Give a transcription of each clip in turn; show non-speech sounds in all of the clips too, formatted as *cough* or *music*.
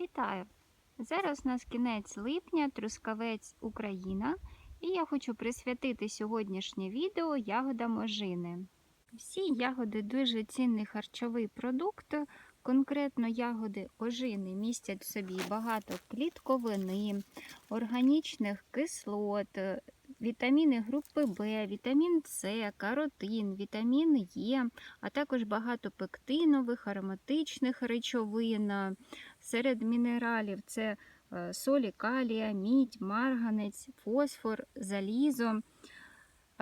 Вітаю! Зараз у нас кінець липня, Трускавець Україна, і я хочу присвятити сьогоднішнє відео ягодам ожини. Всі ягоди дуже цінний харчовий продукт. Конкретно ягоди ожини містять в собі багато клітковини, органічних кислот, вітаміни групи В, вітамін С, каротин, вітамін Е, а також багато пектинових, ароматичних речовин. Серед мінералів це е, солі калія, мідь, марганець, фосфор, залізо,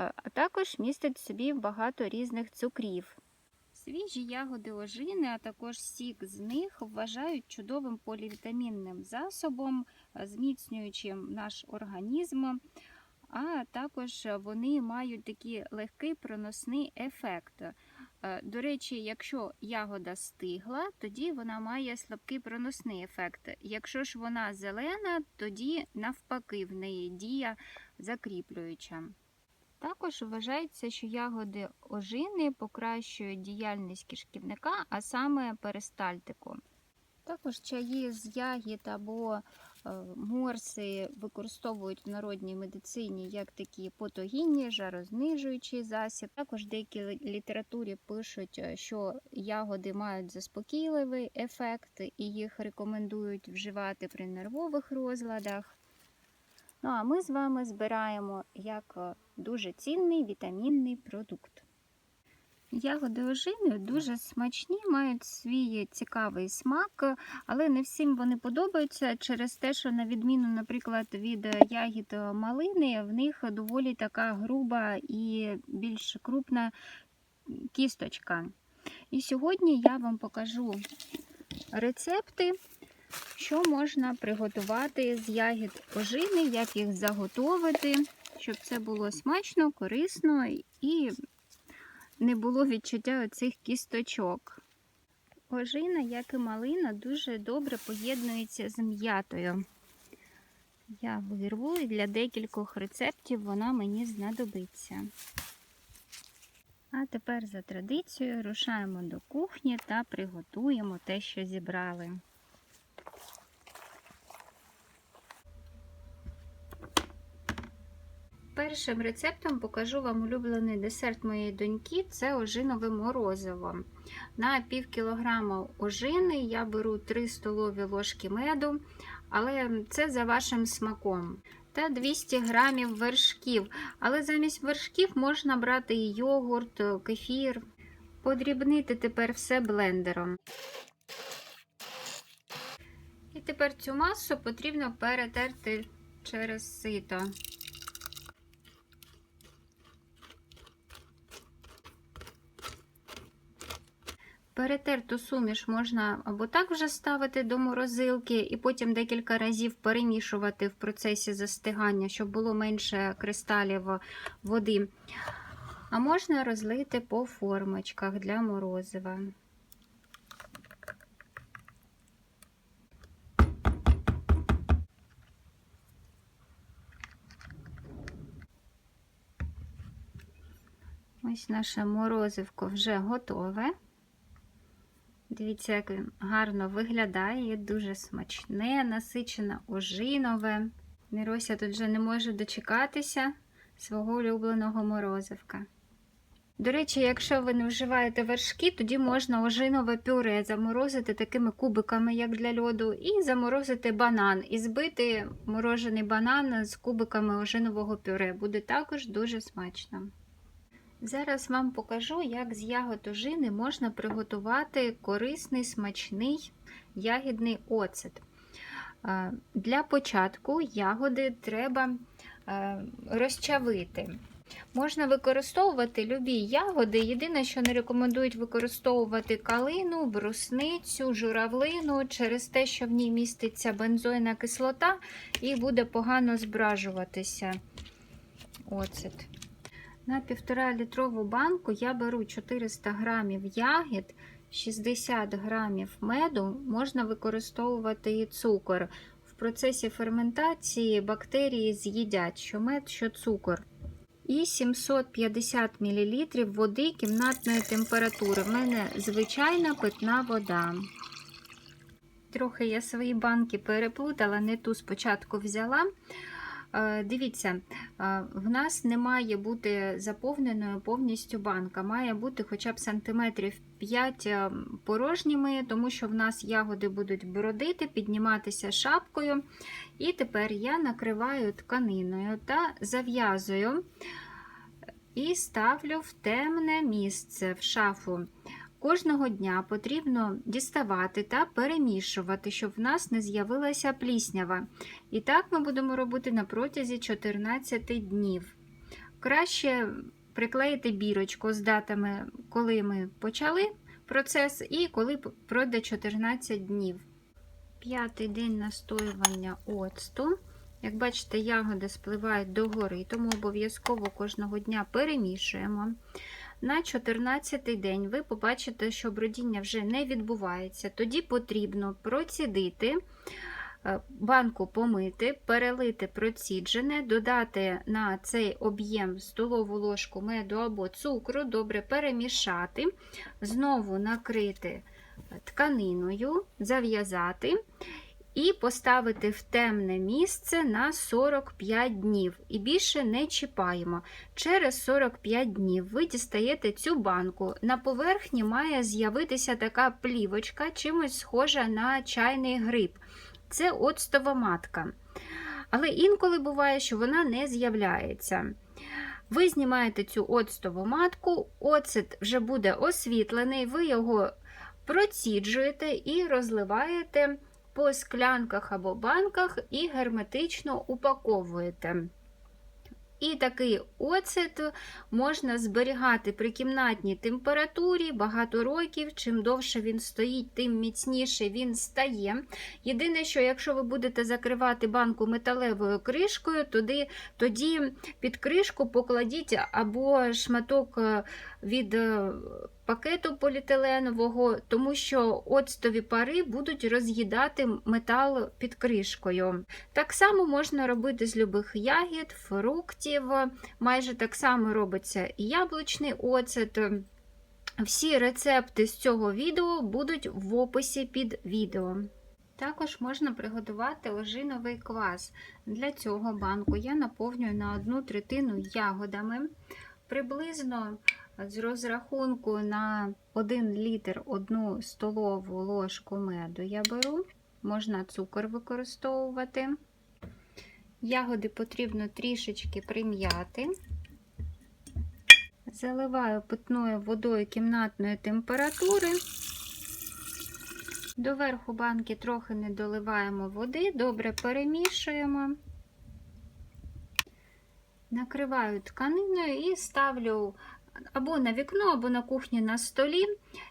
Е, а також містить в собі багато різних цукрів. Свіжі ягоди ожини, а також сік з них вважають чудовим полівітамінним засобом, е, зміцнюючим наш організм, а також вони мають такий легкий проносний ефект. Е, До речі, якщо ягода стигла, тоді вона має слабкий проносний ефект. Якщо ж вона зелена, тоді навпаки в неї дія закріплююча. Також вважається, що ягоди ожини покращують діяльність кишківника, а саме перистальтику. Також чаї з ягід або е, морси використовують в народній медицині як такі потогінні, жарознижуючий засіб. Також в деякій літературі пишуть, е, що ягоди мають заспокійливий ефект і їх рекомендують вживати при нервових розладах. Ну а ми з вами збираємо як е, дуже цінний вітамінний продукт. Ягоди ожини дуже смачні, мають свій цікавий смак, але не всім вони подобаються через те, що, на відміну, наприклад, від ягід малини, в них доволі така груба і більш крупна кісточка. І сьогодні я вам покажу рецепти, що можна приготувати з ягід ожини, як їх заготовити, щоб це було смачно, корисно і не було відчуття оцих кісточок. Ожина, як і малина, дуже добре поєднується з м'ятою. Я вирву і для декількох рецептів вона мені знадобиться. А тепер за традицією рушаємо до кухні та приготуємо те, що зібрали. Першим рецептом покажу вам улюблений десерт моєї доньки це ожинове морозиво. На пів кілограма ожини я беру 3 столові ложки меду, але це за вашим смаком. Та 200 грамів вершків. Але замість вершків можна брати і йогурт, кефір. Подрібнити тепер все блендером. І тепер цю масу потрібно перетерти через сито. Перетерту суміш можна або так вже ставити до морозилки, і потім декілька разів перемішувати в процесі застигання, щоб було менше кристалів води. А можна розлити по формочках для морозива. Ось наше морозивко вже готове. Дивіться, як він гарно виглядає, дуже смачне, насичене, ожинове. Мірося тут вже не може дочекатися свого улюбленого морозивка. До речі, якщо ви не вживаєте вершки, тоді можна ожинове пюре заморозити такими кубиками, як для льоду, і заморозити банан, і збити морожений банан з кубиками ожинового пюре. Буде також дуже смачно. Зараз вам покажу, як з ягод ожини можна приготувати корисний смачний ягідний оцет. Е, Для початку ягоди треба е, розчавити. Можна використовувати любі ягоди. Єдине, що не рекомендують використовувати калину, брусницю, журавлину через те, що в ній міститься бензойна кислота і буде погано збражуватися оцет. На 1,5 літрову банку я беру 400 грамів ягід, 60 грамів меду, можна використовувати і цукор. В процесі ферментації бактерії з'їдять що мед, що цукор. І 750 мл води кімнатної температури. В мене звичайна питна вода. Трохи я свої банки переплутала, не ту спочатку взяла. Е, Дивіться, е, в нас не має бути заповненою повністю банка, має бути хоча б сантиметрів 5 е, порожніми, тому що в нас ягоди будуть бродити, підніматися шапкою. І тепер я накриваю тканиною та зав'язую і ставлю в темне місце в шафу. Кожного дня потрібно діставати та перемішувати, щоб в нас не з'явилася пліснява. І так ми будемо робити на протязі 14 днів. Краще приклеїти бірочку з датами, коли ми почали процес, і коли пройде 14 днів. П'ятий день настоювання оцту. Як бачите, ягоди спливають догори, тому обов'язково кожного дня перемішуємо. На 14-й день ви побачите, що бродіння вже не відбувається. Тоді потрібно процідити, е, банку помити, перелити проціджене, додати на цей об'єм столову ложку меду або цукру, добре перемішати, знову накрити тканиною, зав'язати. І поставити в темне місце на 45 днів. І більше не чіпаємо. Через 45 днів ви дістаєте цю банку. На поверхні має з'явитися така плівочка, чимось схожа на чайний гриб. Це оцтова матка. Але інколи буває, що вона не з'являється. Ви знімаєте цю оцтову матку, оцет вже буде освітлений, ви його проціджуєте і розливаєте по склянках або банках і герметично упаковуєте. І такий оцет можна зберігати при кімнатній температурі багато років. Чим довше він стоїть, тим міцніше він стає. Єдине, що якщо ви будете закривати банку металевою кришкою, тоді, тоді під кришку покладіть або шматок е, від е, пакету поліетиленового, тому що оцтові пари будуть роз'їдати метал під кришкою. Так само можна робити з любих ягід, фруктів, майже так само робиться і яблучний оцет. Всі рецепти з цього відео будуть в описі під відео. Також можна приготувати ожиновий квас. Для цього банку я наповнюю на одну третину ягодами. Приблизно з розрахунку на 1 літр 1 столову ложку меду я беру, можна цукор використовувати. Ягоди потрібно трішечки прим'яти. Заливаю питною водою кімнатної температури. До верху банки трохи не доливаємо води, добре перемішуємо. Накриваю тканиною і ставлю або на вікно, або на кухні на столі.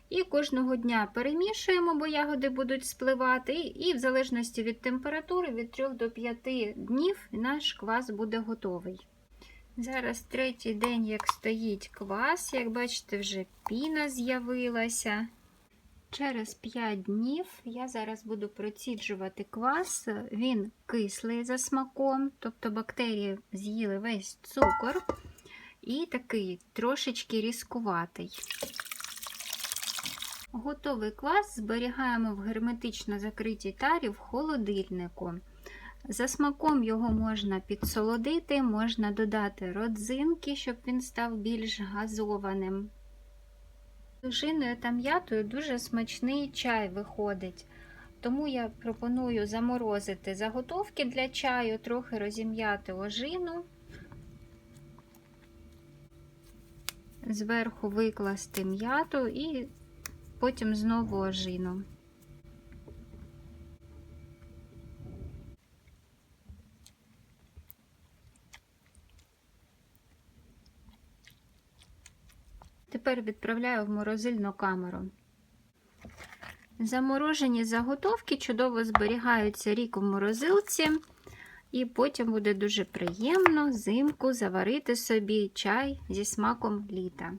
І кожного дня перемішуємо, бо ягоди будуть спливати. І в залежності від температури, від 3 до 5 днів наш квас буде готовий. Зараз третій день, як стоїть квас, як бачите, вже піна з'явилася. Через 5 днів я зараз буду проціджувати квас, він кислий за смаком, тобто бактерії з'їли весь цукор і такий трошечки різкуватий. Готовий квас зберігаємо в герметично закритій тарі в холодильнику. За смаком його можна підсолодити, можна додати родзинки, щоб він став більш газованим. Дужиною та м'ятою дуже смачний чай виходить. Тому я пропоную заморозити заготовки для чаю, трохи розім'яти ожину, зверху викласти м'яту і потім знову ожину. Тепер відправляю в морозильну камеру. Заморожені заготовки чудово зберігаються рік в морозилці, і потім буде дуже приємно взимку заварити собі чай зі смаком літа.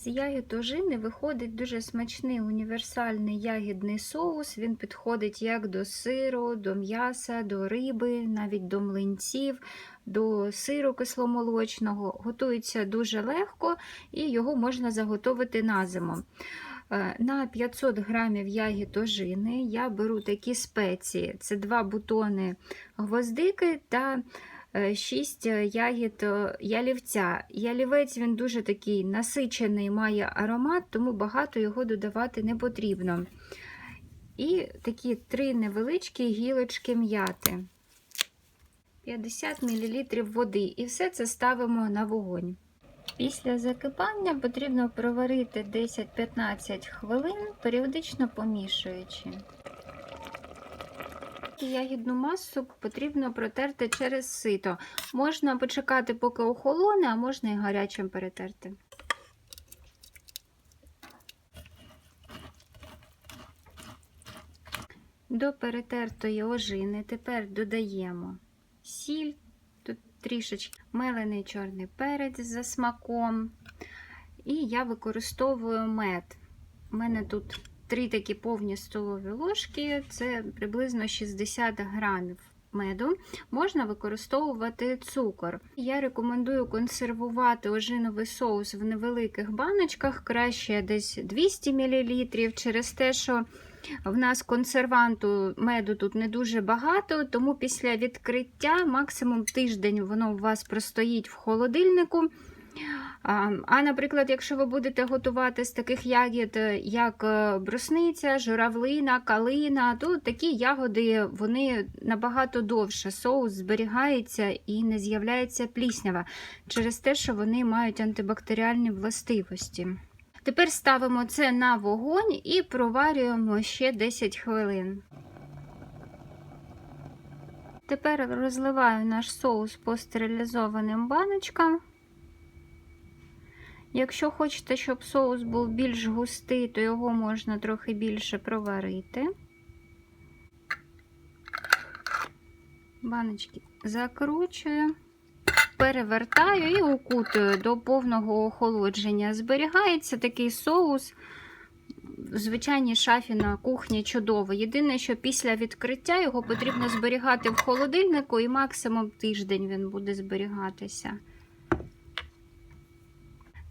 З ягід ожини виходить дуже смачний універсальний ягідний соус. Він підходить як до сиру, до м'яса, до риби, навіть до млинців. До сиру кисломолочного. Готується дуже легко і його можна заготовити на зиму. Е, На 500 грамів ягід ожини я беру такі спеції: це два бутони гвоздики та 6 ягід е, ялівця. Ялівець він дуже такий насичений, має аромат, тому багато його додавати не потрібно. І такі три невеличкі гілочки м'яти. 50 мл води. І все це ставимо на вогонь. Після закипання потрібно проварити 10-15 хвилин, періодично помішуючи. Ягідну масу потрібно протерти через сито. Можна почекати, поки охолоне, а можна і гарячим перетерти. До перетертої ожини тепер додаємо сіль, тут трішечки мелений чорний перець за смаком. І я використовую мед. У мене тут три такі повні столові ложки, це приблизно 60 грамів меду. Можна використовувати цукор. Я рекомендую консервувати ожиновий соус в невеликих баночках, краще десь 200 мл, через те, що в нас консерванту меду тут не дуже багато, тому після відкриття максимум тиждень воно у вас простоїть в холодильнику. А, наприклад, якщо ви будете готувати з таких ягід, як е, брусниця, журавлина, калина, то такі ягоди вони набагато довше. Соус зберігається і не з'являється пліснява через те, що вони мають антибактеріальні властивості. Тепер ставимо це на вогонь і проварюємо ще 10 хвилин. Тепер розливаю наш соус по стерилізованим баночкам. Якщо хочете, щоб соус був більш густий, то його можна трохи більше проварити. Баночки закручую, перевертаю і укутую до повного охолодження. Зберігається такий соус. В звичайній шафі на кухні чудово. Єдине, що після відкриття його потрібно зберігати в холодильнику і максимум тиждень він буде зберігатися.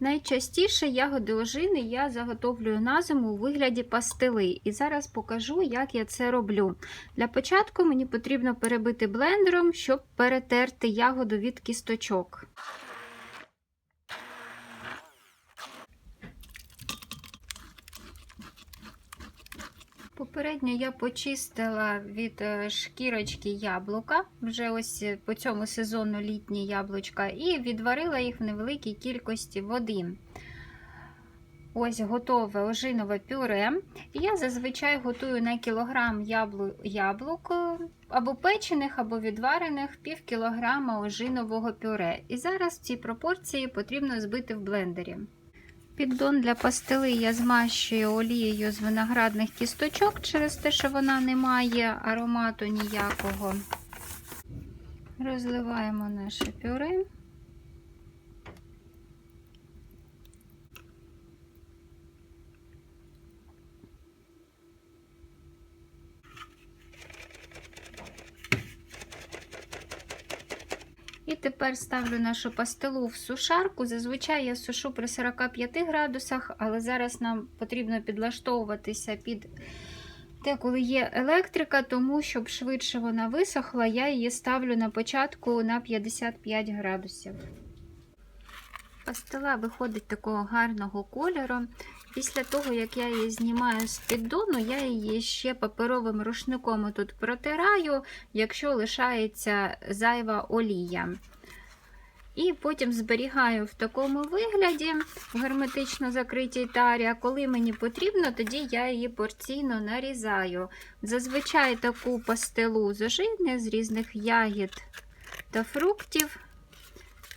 Найчастіше ягоди ожини я заготовлюю на зиму у вигляді пастили. І зараз покажу, як я це роблю. Для початку мені потрібно перебити блендером, щоб перетерти ягоду від кісточок. Попередньо я почистила від е, шкірочки яблука, вже ось е, по цьому сезону літні яблучка, і відварила їх в невеликій кількості води. Ось готове ожинове пюре. Я зазвичай готую на кілограм яблу... яблук е, або печених, або відварених, пів кілограма ожинового пюре. І зараз ці пропорції потрібно збити в блендері. Піддон для пастили я змащую олією з виноградних кісточок через те, що вона не має аромату ніякого. Розливаємо наше пюре. І тепер ставлю нашу пастилу в сушарку. Зазвичай я сушу при 45 градусах, але зараз нам потрібно підлаштовуватися під те, коли є електрика, тому щоб швидше вона висохла, я її ставлю на початку на 55 градусів. Пастила виходить такого гарного кольору. Після того, як я її знімаю з піддону, я її ще паперовим рушником тут протираю, якщо лишається зайва олія. І потім зберігаю в такому вигляді, в герметично закритій тарі. А коли мені потрібно, тоді я її порційно нарізаю. Зазвичай таку пастилу з з різних ягід та фруктів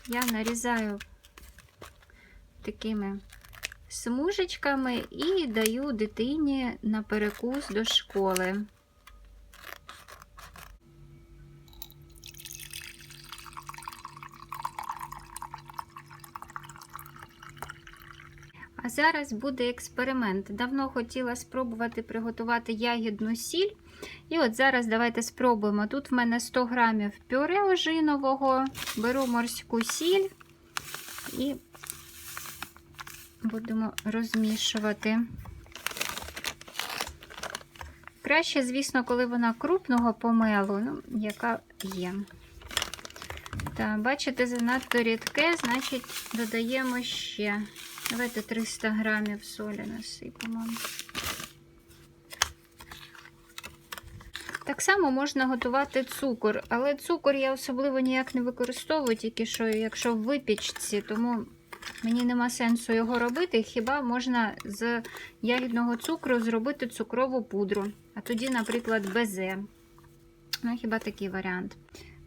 я нарізаю такими смужечками і даю дитині на перекус до школи. А зараз буде експеримент. Давно хотіла спробувати приготувати ягідну сіль. І от зараз давайте спробуємо. Тут в мене 100 грамів пюре ожинового, беру морську сіль і будемо розмішувати. Краще, звісно, коли вона крупного помелу, ну, яка є. Так, бачите, занадто рідке, значить, додаємо ще. Давайте 300 грамів солі насипемо. Так само можна готувати цукор, але цукор я особливо ніяк не використовую, тільки що, якщо в випічці, тому мені нема сенсу його робити. Хіба можна з ягідного цукру зробити цукрову пудру, а тоді, наприклад, безе. Ну, хіба такий варіант.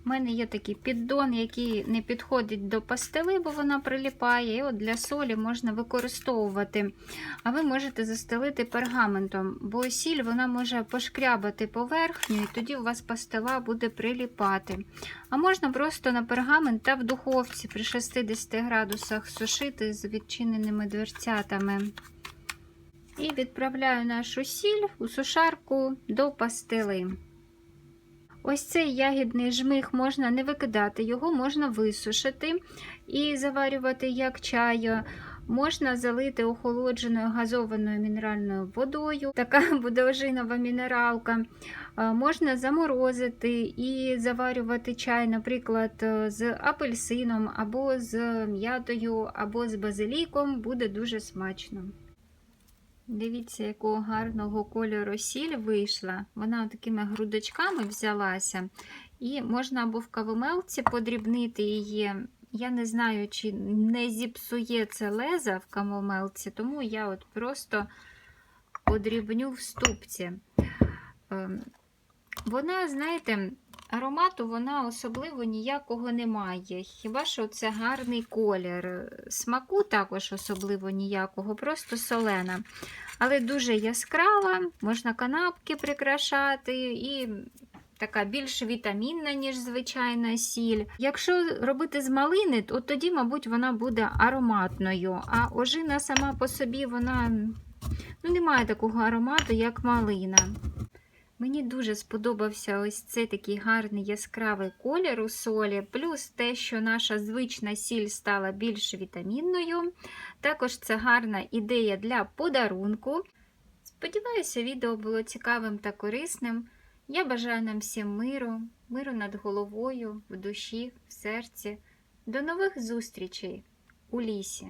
У мене є такий піддон, який не підходить до пастили, бо вона приліпає. І от для солі можна використовувати. А ви можете застелити пергаментом, бо сіль вона може пошкрябати поверхню, і тоді у вас пастила буде приліпати. А можна просто на пергамент та в духовці при 60 градусах сушити з відчиненими дверцятами. І відправляю нашу сіль у сушарку до пастили. Ось цей ягідний жмих можна не викидати, його можна висушити і заварювати як чаю. Можна залити охолодженою газованою мінеральною водою, така *laughs* буде ожинова мінералка. Можна заморозити і заварювати чай, наприклад, з апельсином, або з м'ятою, або з базиліком, буде дуже смачно. Дивіться, якого гарного кольору сіль вийшла. Вона такими грудочками взялася. І можна або в кавомелці подрібнити її. Я не знаю, чи не зіпсує це леза в кавомелці, тому я от просто подрібню в ступці. Вона, знаєте, аромату вона особливо ніякого не має. Хіба що це гарний колір. Смаку також особливо ніякого, просто солена. Але дуже яскрава, можна канапки прикрашати і. Така більш вітамінна, ніж звичайна сіль. Якщо робити з малини, то тоді, мабуть, вона буде ароматною. А ожина сама по собі вона ну, не має такого аромату, як малина. Мені дуже сподобався ось цей такий гарний яскравий колір у солі, плюс те, що наша звична сіль стала більш вітамінною. Також це гарна ідея для подарунку. Сподіваюся, відео було цікавим та корисним. Я бажаю нам всім миру, миру над головою, в душі, в серці. До нових зустрічей у лісі!